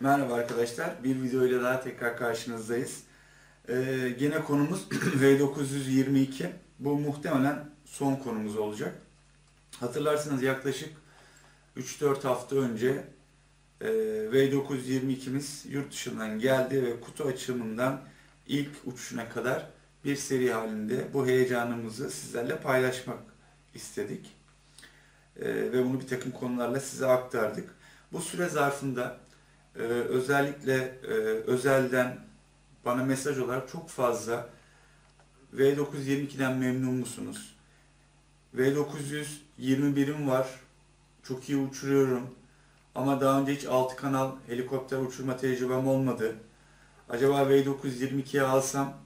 Merhaba arkadaşlar. Bir videoyla daha tekrar karşınızdayız. Ee, gene konumuz V922. Bu muhtemelen son konumuz olacak. Hatırlarsınız yaklaşık 3-4 hafta önce e, V922'miz yurt dışından geldi ve kutu açılımından ilk uçuşuna kadar bir seri halinde bu heyecanımızı sizlerle paylaşmak istedik. E, ve bunu bir takım konularla size aktardık. Bu süre zarfında ee, özellikle e, özelden bana mesaj olarak çok fazla V922'den memnun musunuz? V921'im var. Çok iyi uçuruyorum. Ama daha önce hiç 6 kanal helikopter uçurma tecrübem olmadı. Acaba V922'ye alsam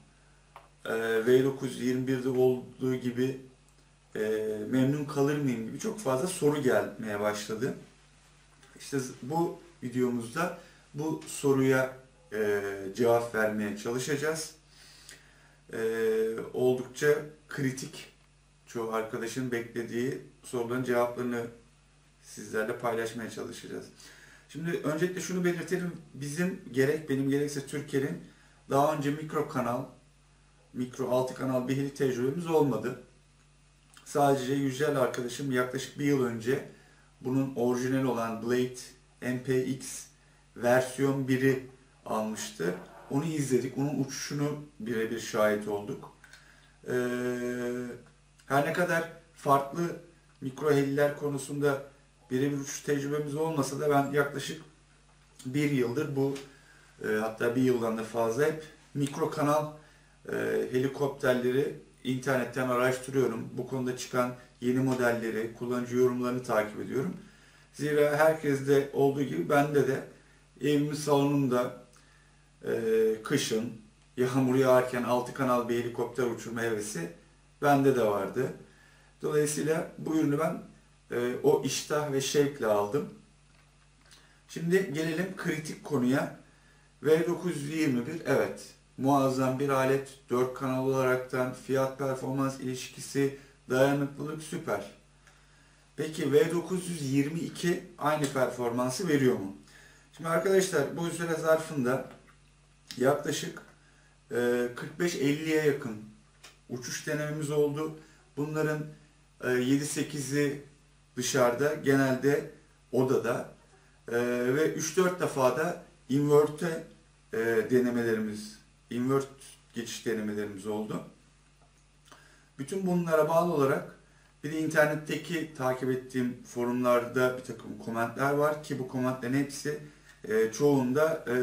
e, V921'de olduğu gibi e, memnun kalır mıyım gibi çok fazla soru gelmeye başladı. İşte bu videomuzda bu soruya e, cevap vermeye çalışacağız. E, oldukça kritik çoğu arkadaşın beklediği soruların cevaplarını sizlerle paylaşmaya çalışacağız. Şimdi öncelikle şunu belirtelim. Bizim gerek benim gerekse Türkiye'nin daha önce mikro kanal, mikro altı kanal bir tecrübemiz olmadı. Sadece Yücel arkadaşım yaklaşık bir yıl önce bunun orijinal olan Blade MPX versiyon 1'i almıştı. Onu izledik. Onun uçuşunu birebir şahit olduk. Ee, her ne kadar farklı mikro heliler konusunda birebir uçuş tecrübemiz olmasa da ben yaklaşık bir yıldır bu e, hatta bir yıldan da fazla hep mikro kanal e, helikopterleri internetten araştırıyorum. Bu konuda çıkan yeni modelleri, kullanıcı yorumlarını takip ediyorum. Zira herkeste olduğu gibi bende de evimin salonunda e, kışın yağmur yağarken altı kanal bir helikopter uçurma hevesi bende de vardı. Dolayısıyla bu ürünü ben e, o iştah ve şevkle aldım. Şimdi gelelim kritik konuya. V921 evet muazzam bir alet. 4 kanal olaraktan fiyat performans ilişkisi dayanıklılık süper. Peki V922 aynı performansı veriyor mu? Şimdi arkadaşlar bu süre zarfında yaklaşık 45-50'ye yakın uçuş denememiz oldu. Bunların 7-8'i dışarıda, genelde odada ve 3-4 defa da invert'e denemelerimiz, invert geçiş denemelerimiz oldu. Bütün bunlara bağlı olarak bir de internetteki takip ettiğim forumlarda bir takım komentler var ki bu komentlerin hepsi e, çoğunda e,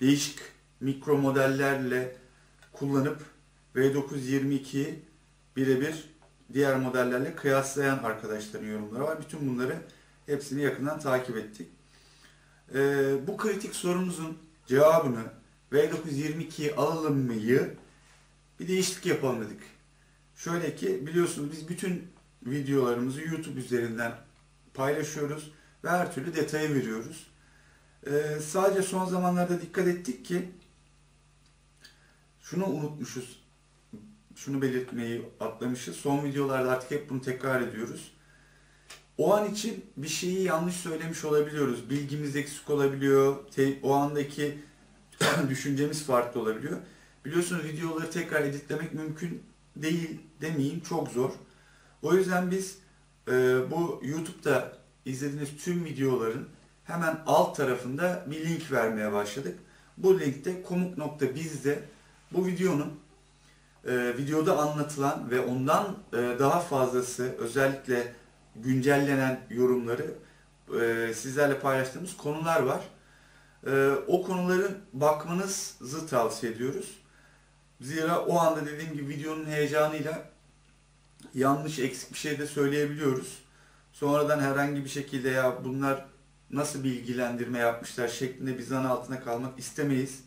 değişik mikro modellerle kullanıp V922'yi birebir diğer modellerle kıyaslayan arkadaşların yorumları var. Bütün bunları hepsini yakından takip ettik. E, bu kritik sorumuzun cevabını V922'yi alalım mıyı bir değişiklik yapalım dedik. Şöyle ki biliyorsunuz biz bütün videolarımızı YouTube üzerinden paylaşıyoruz ve her türlü detayı veriyoruz. Ee, sadece son zamanlarda dikkat ettik ki şunu unutmuşuz. Şunu belirtmeyi atlamışız. Son videolarda artık hep bunu tekrar ediyoruz. O an için bir şeyi yanlış söylemiş olabiliyoruz. Bilgimiz eksik olabiliyor. O andaki düşüncemiz farklı olabiliyor. Biliyorsunuz videoları tekrar editlemek mümkün değil demeyeyim çok zor. O yüzden biz e, bu YouTube'da izlediğiniz tüm videoların hemen alt tarafında bir link vermeye başladık. Bu linkte komuk.bizde bu videonun e, videoda anlatılan ve ondan e, daha fazlası özellikle güncellenen yorumları e, sizlerle paylaştığımız konular var. E, o konuları bakmanızı tavsiye ediyoruz. Zira o anda dediğim gibi videonun heyecanıyla yanlış eksik bir şey de söyleyebiliyoruz. Sonradan herhangi bir şekilde ya bunlar nasıl bilgilendirme yapmışlar şeklinde bir zan altına kalmak istemeyiz.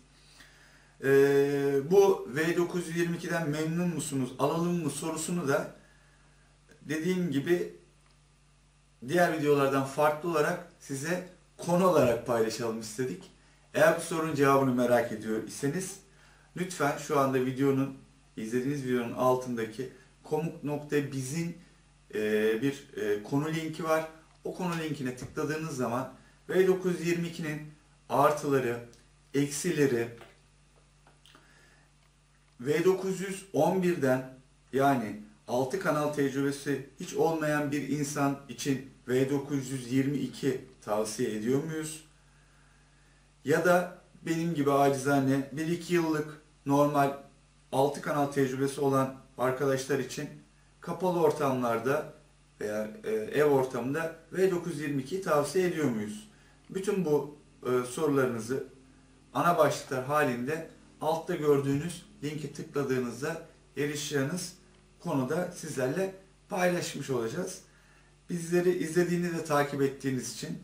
Ee, bu V922'den memnun musunuz, alalım mı sorusunu da dediğim gibi diğer videolardan farklı olarak size konu olarak paylaşalım istedik. Eğer bu sorunun cevabını merak ediyor iseniz lütfen şu anda videonun izlediğiniz videonun altındaki komuk.biz'in e, bir e, konu linki var. O konu linkine tıkladığınız zaman V922'nin artıları, eksileri V911'den yani 6 kanal tecrübesi hiç olmayan bir insan için V922 tavsiye ediyor muyuz? Ya da benim gibi acizane 1-2 yıllık normal 6 kanal tecrübesi olan arkadaşlar için kapalı ortamlarda veya e, ev ortamında V922'yi tavsiye ediyor muyuz? Bütün bu e, sorularınızı ana başlıklar halinde altta gördüğünüz linki tıkladığınızda erişeceğiniz konuda sizlerle paylaşmış olacağız. Bizleri izlediğiniz ve takip ettiğiniz için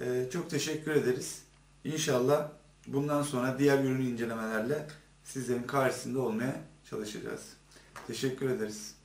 e, çok teşekkür ederiz. İnşallah bundan sonra diğer ürün incelemelerle sizlerin karşısında olmaya çalışacağız. Teşekkür ederiz.